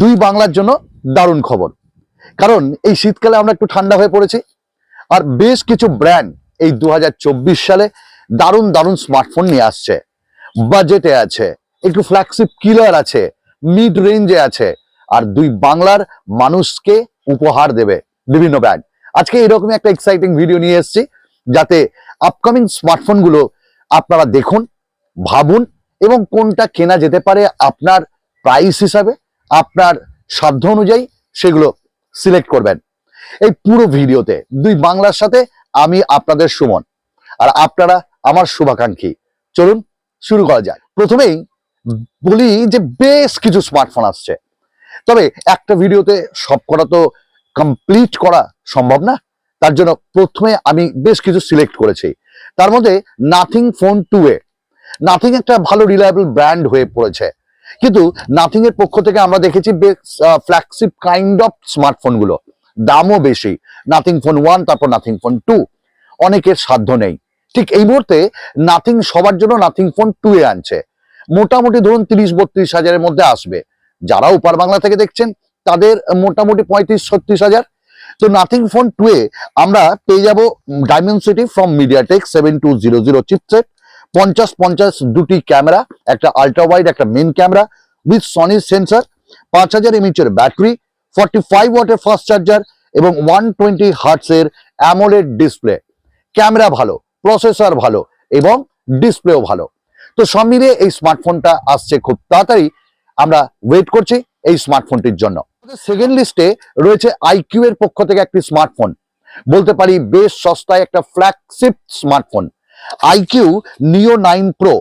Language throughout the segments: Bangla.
দুই বাংলার জন্য দারুণ খবর। কারণ এই শীতকালে আমরা একটু ঠান্ডা হয়ে পড়েছি, আর বেশ কিছু ব্র্যান্ড এই দু হাজার চব্বিশ সালে দারুণ দারুণ স্মার্টফোন নিয়ে আসছে। বাজেটে আছে, একটু ফ্ল্যাগশিপ কিলার আছে মিড রেঞ্জে আছে, আর দুই বাংলার মানুষকে উপহার দেবে বিভিন্ন ব্র্যান্ড আজকে এরকমই একটা এক্সাইটিং ভিডিও নিয়ে এসেছি, যাতে আপকামিং স্মার্টফোনগুলো আপনারা দেখুন, ভাবুন, এবং কোনটা কেনা যেতে পারে আপনার প্রাইস হিসাবে আপনার সাধ্য অনুযায়ী সেগুলো সিলেক্ট করবেন। এই পুরো ভিডিওতে দুই বাংলার সাথে আমি আপনাদের সুমন, আর আপনারা আমার শুভাকাঙ্ক্ষী। চলুন শুরু করা যায় প্রথমেই বলি যে বেশ কিছু স্মার্টফোন আসছে। তবে একটা ভিডিওতে সব করা তো কমপ্লিট করা সম্ভব না। তার জন্য প্রথমে আমি বেশ কিছু সিলেক্ট করেছি। তার মধ্যে Nothing phone two a Nothing একটা ভালো রিলায়েবল ব্র্যান্ড হয়ে পড়েছে। কিন্তু নাথিং এর পক্ষ থেকে আমরা দেখেছি ফ্ল্যাগশিপ কাইন্ড অফ স্মার্টফোনগুলো। দামও বেশি। নাথিং ফোন ওয়ান তারপর নাথিং ফোন টু অনেকের সাধ্য নেই। ঠিক এই মুহূর্তে নাথিং সবার জন্য নাথিং ফোন টু এ আনছে। মোটামুটি ধরুন তিরিশ, বত্রিশ হাজারের মধ্যে আসবে। যারা উপার বাংলা থেকে দেখছেন, তাদের মোটামুটি পঁয়ত্রিশ, ছত্রিশ হাজার। তো নাথিং ফোন টু এ আমরা পেয়ে যাব Dimensity from MediaTek seven two zero zero chipset পঞ্চাশ পঞ্চাশ দুটি ক্যামেরা, একটা আল্ট্রা ওয়াইড একটা main camera with Sony sensor পাঁচ হাজার এমএচের ব্যাটারি ফর্টি ফাইভ ওয়াটের ফাস্ট চার্জার এবং ওয়ান টোয়েন্টি হার্টসের অ্যামোলেড ডিসপ্লে ক্যামেরা ভালো প্রসেসর ভালো এবং ডিসপ্লেও ভালো। তো সব মিলিয়ে এই স্মার্টফোনটা আসছে খুব তাড়াতাড়ি। আমরা ওয়েট করছি এই স্মার্টফোনটির জন্য। সেকেন্ড লিস্টে রয়েছে আইকিউ এর পক্ষ থেকে একটি স্মার্টফোন বলতে পারি বেশ সস্তায় একটা flagship smartphone iQOO Neo nine pro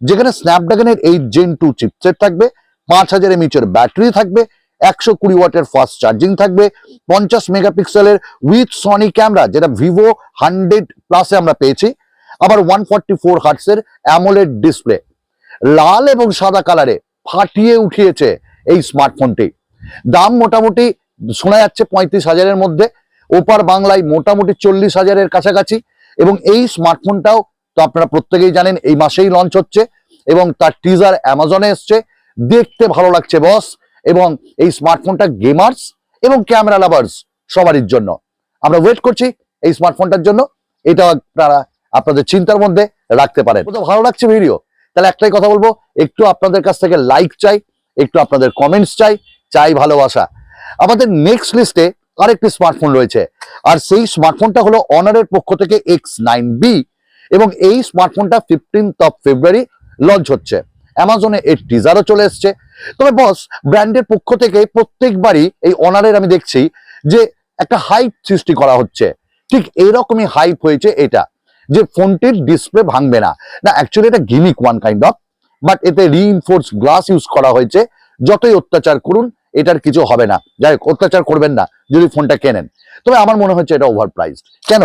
যেখানে স্ন্যাপড্রাগনের এইট জেন টু চিপসেট থাকবে, পাঁচ হাজার এমএচের ব্যাটারি থাকবে, একশো কুড়ি ওয়াটের ফাস্ট চার্জিং থাকবে, পঞ্চাশ মেগাপিক্সেলের উইথ সনি ক্যামেরা যেটা ভিভো হান্ড্রেড প্লাসে আমরা পেয়েছি, আবার ওয়ান ফর্টি ফোর হার্টসের অ্যামোলেড ডিসপ্লে লাল এবং সাদা কালারে ফাটিয়ে উঠিয়েছে এই স্মার্টফোনটি দাম মোটামুটি শোনা যাচ্ছে পঁয়ত্রিশ হাজারের মধ্যে, ওপার বাংলায় মোটামুটি চল্লিশ হাজারের কাছাকাছি, এবং এই স্মার্টফোনটাও আপনারা প্রত্যেকেই জানেন এই মাসেই লঞ্চ হচ্ছে এবং তার টিজার অ্যামাজনে এসছে। দেখতে ভালো লাগছে বস এবং এই স্মার্টফোনটা গেমার্স এবং ক্যামেরা লাভার্স সবারই জন্য। আমরা ওয়েট করছি এই স্মার্টফোনটার জন্য। এটা আপনারা, আপনাদের চিন্তার মধ্যে রাখতে পারেন। তো ভালো লাগছে ভিডিও তাহলে একটাই কথা বলব, একটু আপনাদের কাছ থেকে লাইক চাই, একটু আপনাদের কমেন্টস চাই চাই ভালোবাসা। আমাদের নেক্সট লিস্টে আরেকটি স্মার্টফোন রয়েছে। আর সেই স্মার্টফোনটা হলো অনারের পক্ষ থেকে এক্স নাইন বি এবং এই স্মার্টফোনটা ফিফটিন্থ অফ ফেব্রুয়ারি লঞ্চ হচ্ছে। অ্যামাজনে এর টিজারও চলে এসছে। তবে বস ব্র্যান্ডের পক্ষ থেকে প্রত্যেকবারই এই অনারের আমি দেখছি যে একটা হাইপ সৃষ্টি করা হচ্ছে। ঠিক এইরকমই হাইপ হয়েছে এটা, যে ফোনটির ডিসপ্লে ভাঙবে না। না অ্যাকচুয়ালি এটা gimmick one kind of but এতে রিইনফোর্স গ্লাস ইউজ করা হয়েছে। যতই অত্যাচার করুন, এটার কিছু হবে না। যাই অত্যাচার করবেন না যদি ফোনটা কেনেন। তবে আমার মনে হচ্ছে এটা ওভার প্রাইসড কেন?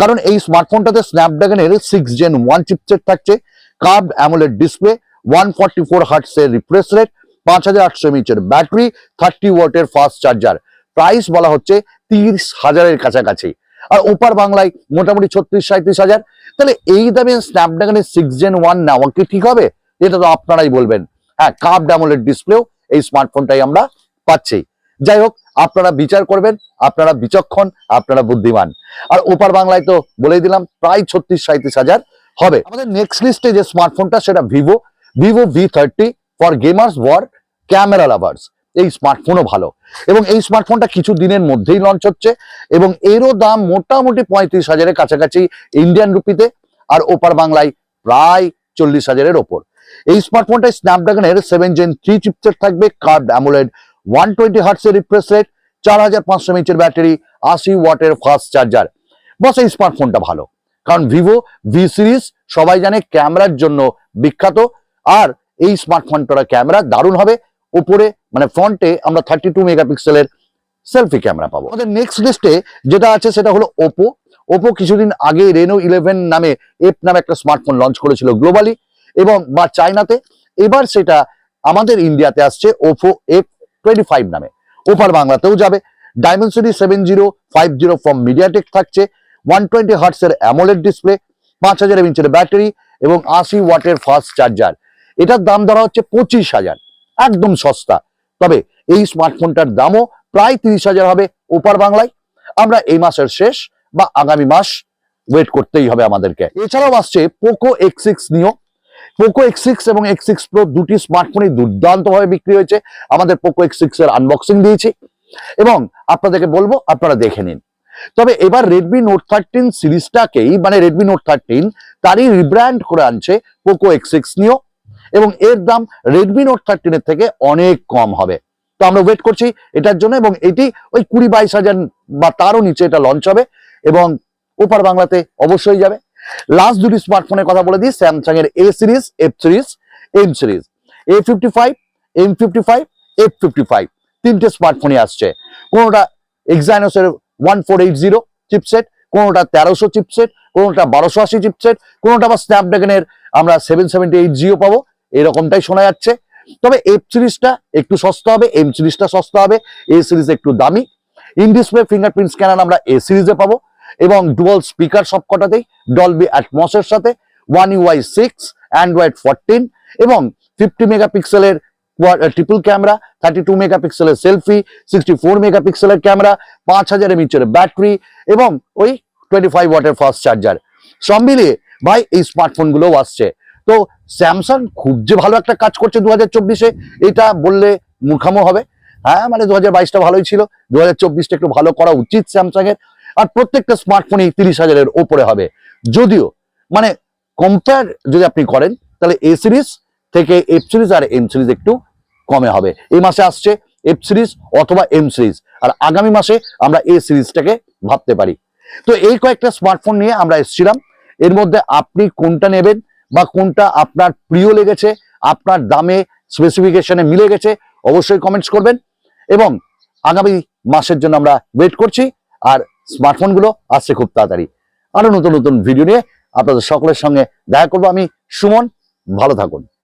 কারণ এই স্মার্টফোনটাতে স্ন্যাপড্রাগনের সিক্স জেন ওয়ান চিপসেট থাকছে curve AMOLED display one forty four হার্টসের refresh rate পাঁচ হাজার আটশো এমএচের ব্যাটারি থার্টি ওয়াটের ফাস্ট চার্জার প্রাইস বলা হচ্ছে তিরিশ হাজারের কাছাকাছি। আর ওপার বাংলায় মোটামুটি ছত্রিশ সাঁত্রিশ হাজার। তাহলে এই দামে স্ন্যাপড্রাগনের সিক্স জেন ওয়ান নেওয়া কি ঠিক হবে? এটা তো আপনারাই বলবেন। হ্যাঁ কাপ ড্যামোলের ডিসপ্লেও এই স্মার্টফোনটাই আমরা পাচ্ছি। যাই হোক, আপনারা বিচার করবেন, আপনারা বিচক্ষণ, আপনারা বুদ্ধিমান। আর ওপার বাংলায় তো বলেই দিলাম, প্রায় ছত্রিশ সাঁত্রিশ হাজার হবে। আমাদের নেক্সট লিস্টে যে স্মার্টফোনটা সেটা Vivo Vivo V thirty for gamers or camera lovers এই স্মার্টফোনও ভালো। এবং এই স্মার্টফোনটা কিছু দিনের মধ্যেই লঞ্চ হচ্ছে, এবং এরও দাম মোটামুটি পঁয়ত্রিশ হাজারের কাছাকাছি ইন্ডিয়ান রুপিতে আর ওপার বাংলায় প্রায় চল্লিশ হাজারের ওপর। এই স্মার্টফোনটায় স্ন্যাপড্রাগনের সেভেন জেন থ্রি চিপসেট থাকবে কার্ড অ্যামোলেড ওয়ান টোয়েন্টি হার্টসের চার হাজার পাঁচশো ব্যাটারি চার্জার বস, এই ভালো। কারণ ভিভো ভি সিরিজ সবাই জানে ক্যামেরার জন্য বিখ্যাত। আর এই স্মার্টফোনটার ক্যামেরা দারুণ হবে। উপরে মানে ফ্রন্টে আমরা থার্টি টু মেগাপিক্সেলের সেলফি ক্যামেরা পাবো। আমাদের নেক্সট লিস্টে যেটা আছে সেটা হলো ওপো ওপো কিছুদিন আগে রেনো ইলেভেন নামে এফ নামে একটা স্মার্টফোন লঞ্চ করেছিল গ্লোবালি এবং বা চায়নাতে এবার সেটা আমাদের ইন্ডিয়াতে আসছে ওপো এফ টোয়েন্টি ফাইভ নামে। ওপার বাংলাতেও যাবে। Dimensity seven zero five zero from MediaTek থাকছে। ওয়ান টোয়েন্টি হার্টসের অ্যামোলেড ডিসপ্লে পাঁচ হাজার ইঞ্চের ব্যাটারি এবং আশি ওয়াটের ফাস্ট চার্জার এটার দাম ধরা হচ্ছে পঁচিশ হাজার। একদম সস্তা। তবে এই স্মার্টফোনটার দামও প্রায় তিরিশ হাজার হবে ওপার বাংলায়। আমরা এই মাসের শেষ বা আগামী মাস ওয়েট করতেই হবে আমাদেরকে। এছাড়াও আসছে Poco X six Neo Poco X six এবং এক্স সিক্স প্রো দুটি স্মার্টফোনই দুর্দান্তভাবে বিক্রি হয়েছে। আমাদের পোকো এক্স সিক্স এর আনবক্সিং দিয়েছি। এবং আপনাদেরকে বলব, আপনারা দেখে নিন। তবে এবার রেডমি নোট থার্টিন সিরিজটাকেই মানে রেডমি নোট থার্টিন তারই রিব্র্যান্ড করে আনছে পোকো এক্স সিক্স নিও এবং এর দাম রেডমি নোট থার্টিনের থেকে অনেক কম হবে। তো আমরা ওয়েট করছি এটার জন্য এবং এটি ওই কুড়ি বাইশ হাজার বা তারও নিচে এটা লঞ্চ হবে। এবং ওপার বাংলাতে অবশ্যই যাবে। লাস্ট দুটি স্মার্টফোনের কথা বলে দিই স্যামসাং এর A series F series M series A fifty five M fifty five F fifty five তিনটে স্মার্টফোনই আসছে। কোনোটা এক্সাইনোসের one four eight zero chipset কোনোটা তেরোশো চিপসেট কোনোটা বারোশো আশি চিপসেট কোনোটা বা স্ন্যাপড্রাগনের আমরা সেভেন সেভেন্টি এইট জিও পাবো। এরকমটাই শোনা যাচ্ছে। তবে এফ সিরিজটা একটু সস্তা হবে এম সিরিজটা সস্তা হবে এ সিরিজ একটু দামি। ইন ডিসপ্লে ফিঙ্গারপ্রিন্ট স্ক্যানার আমরা এ সিরিজে পাবো। এবং ডুয়াল স্পিকার সবকটাতেই ডলবি অ্যাটমসের সাথে One UI six Android fourteen এবং ফিফটি মেগাপিক্সেলের ট্রিপল ক্যামেরা থার্টি টু মেগাপিক্সেলের সেলফি সিক্সটি ফোর মেগাপিক্সেলের ক্যামেরা পাঁচ হাজার এমএচের ব্যাটারি এবং ওই টোয়েন্টি ফাইভ ওয়াটের ফাস্ট চার্জার সব মিলিয়ে ভাই এই স্মার্টফোনগুলোও আসছে। তো স্যামসাং খুব যে ভালো একটা কাজ করছে দু হাজার চব্বিশে, এটা বললে মূর্খামো হবে। হ্যাঁ মানে দু হাজার বাইশটা ভালোই ছিল। দু হাজার চব্বিশটা একটু ভালো করা উচিত স্যামসাং এর আর প্রত্যেকটা স্মার্টফোনই তিরিশ হাজারের ওপরে হবে। যদিও মানে কম্পেয়ার যদি আপনি করেন, তাহলে এ সিরিজ থেকে এফ সিরিজ আর এম সিরিজ একটু কমে হবে। এই মাসে আসছে এফ সিরিজ অথবা এম সিরিজ আর আগামী মাসে আমরা এ সিরিজটাকে ভাবতে পারি। তো এই কয়েকটা স্মার্টফোন নিয়ে আমরা এসেছিলাম। এর মধ্যে আপনি কোনটা নেবেন বা কোনটা আপনার প্রিয় লেগেছে, আপনার দামে স্পেসিফিকেশনে মিলে গেছে, অবশ্যই কমেন্টস করবেন। এবং আগামী মাসের জন্য আমরা ওয়েট করছি, আর স্মার্টফোনগুলো আসছে খুব তাড়াতাড়ি। আরও নতুন নতুন ভিডিও নিয়ে আপনাদের সকলের সঙ্গে দেখা করব আমি সুমন। ভালো থাকুন।